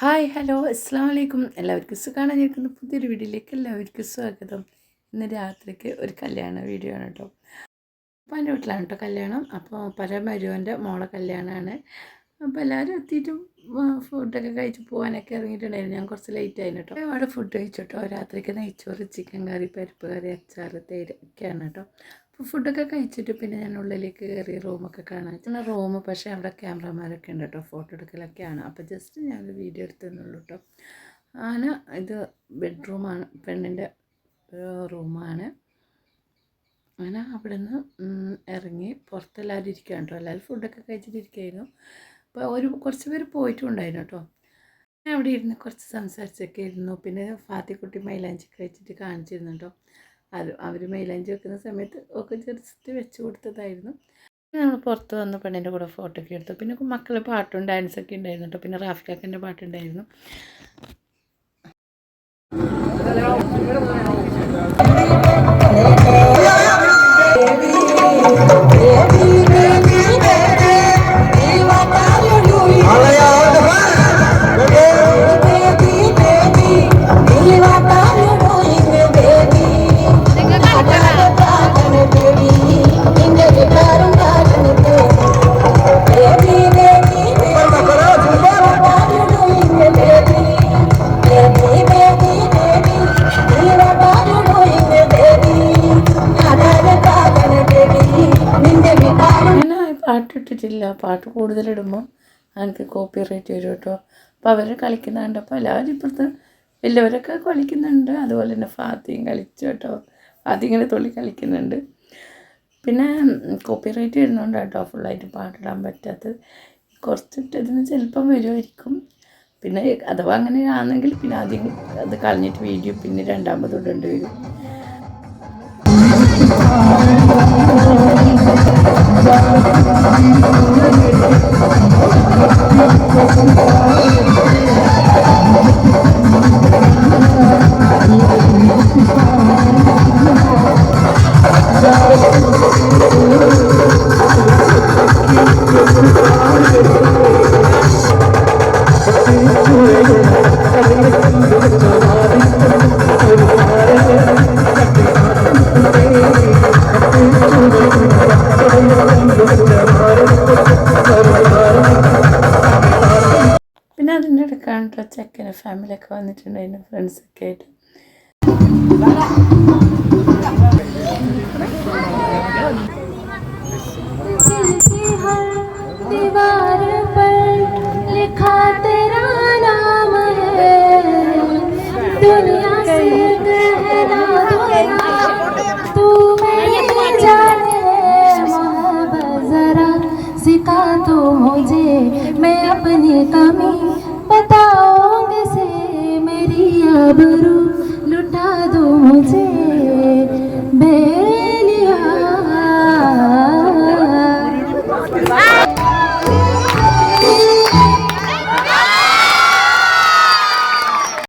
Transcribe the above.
Hi hello അസ്സാം വലൈക്കും എല്ലാവർക്കും സുഖമാണ് നിൽക്കുന്ന പുതിയൊരു വീഡിയോയിലേക്ക് എല്ലാവർക്കും സ്വാഗതം. ഇന്ന് രാത്രിക്ക് ഒരു കല്യാണ വീഡിയോ ആണ് കേട്ടോ. അപ്പോൾ എന്റെ വീട്ടിലാണ് കേട്ടോ കല്യാണം. അപ്പോൾ പല മരുവന്റെ മോളെ കല്യാണമാണ്. അപ്പോൾ എല്ലാവരും എത്തിയിട്ടും ഫുഡൊക്കെ കഴിച്ച് പോകാനൊക്കെ ഇറങ്ങിയിട്ടുണ്ടായിരുന്നു. ഞാൻ കുറച്ച് ലേറ്റ് ആയിരുന്നു കേട്ടോ. അവിടെ ഫുഡ് കഴിച്ചു കേട്ടോ. രാത്രിക്ക് നെയ്ച്ചോറ് ചിക്കൻ കറി പരിപ്പ് കറി അച്ചാർ തേര് ഒക്കെയാണ് കേട്ടോ. ഫുഡൊക്കെ കഴിച്ചിട്ട് പിന്നെ ഞാൻ ഉള്ളിലേക്ക് കയറി റൂമൊക്കെ കാണാൻ പിന്നെ റൂം പക്ഷേ അവിടെ ക്യാമറമാരൊക്കെ ഉണ്ട് കേട്ടോ. ഫോട്ടോ എടുക്കലൊക്കെയാണ്. അപ്പോൾ ജസ്റ്റ് ഞാൻ വീഡിയോ എടുത്തെന്നുള്ളൂ കേട്ടോ. ആന ഇത് ബെഡ്റൂമാണ്. പെണ്ണിന്റെ റൂമാണ്. അങ്ങനെ അവിടെ നിന്ന് ഇറങ്ങി പുറത്തെല്ലാവരും ഇരിക്കുകയാണ് കേട്ടോ. എല്ലാവരും ഫുഡൊക്കെ കഴിച്ചിട്ട് ഇരിക്കുകയായിരുന്നു അപ്പോൾ ഒരു കുറച്ച് പേര് പോയിട്ടുണ്ടായിരുന്നു കേട്ടോ. ഞാൻ അവിടെ ഇരുന്ന് കുറച്ച് സംസാരിച്ചൊക്കെ ഇരുന്നു പിന്നെ ഫാത്തിക്കുട്ടി മൈലാഞ്ചി കഴിച്ചിട്ട് കാണിച്ചിരുന്നു കേട്ടോ. അത് അവർ മൈലാഞ്ചി വെക്കുന്ന സമയത്ത് ഒക്കെ ജസ്റ്റ് വെച്ച് കൊടുത്തതായിരുന്നു. നമ്മൾ പുറത്ത് വന്ന് പെണ്ണിന്റെ കൂടെ ഫോട്ടോ ഒക്കെ എടുത്തു. പിന്നെ മക്കളുടെ പാട്ടും ഡാൻസൊക്കെ ഉണ്ടായിരുന്നു കേട്ടോ പിന്നെ റാഫിക്കാക്കന്റെ പാട്ടുണ്ടായിരുന്നു. ഞാൻ പാട്ടിട്ടിട്ടില്ല പാട്ട് കൂടുതലിടുമ്പോൾ എനിക്ക് കോപ്പി റേറ്റ് വരും കേട്ടോ അപ്പോൾ അവർ കളിക്കുന്ന കണ്ടപ്പോൾ എല്ലാവരും ഇപ്പുറത്ത് വലിയവരൊക്കെ കളിക്കുന്നുണ്ട്. അതുപോലെ തന്നെ ഫാത്തിയും കളിച്ചു കേട്ടോ ഫാത്തി ഇങ്ങനെ തുള്ളി കളിക്കുന്നുണ്ട്. പിന്നെ കോപ്പി റേറ്റ് വരുന്നുണ്ട് കേട്ടോ ഫുള്ളായിട്ട് പാട്ടിടാൻ പറ്റാത്തത്. കുറച്ചിട്ടതിന് ചിലപ്പം വരുമായിരിക്കും പിന്നെ അഥവാ അങ്ങനെ ആണെങ്കിൽ പിന്നെ ആദ്യം അത് കളഞ്ഞിട്ട് വീഡിയോ പിന്നെ രണ്ടാമത് ഇടേണ്ടി വരും. പിന്നെ അതിൻ്റെ ഇടയ്ക്കാണ് കേട്ടോ ചെക്കൻ്റെ ഫാമിലിയൊക്കെ വന്നിട്ടുണ്ടായിരുന്നു ഫ്രണ്ട്സൊക്കെ ആയിട്ട് दीवार पर लिखा तेरा नाम है दुनिया मैं अपने कमी बताओगे से मेरी आबरू लुटा दो मुझे।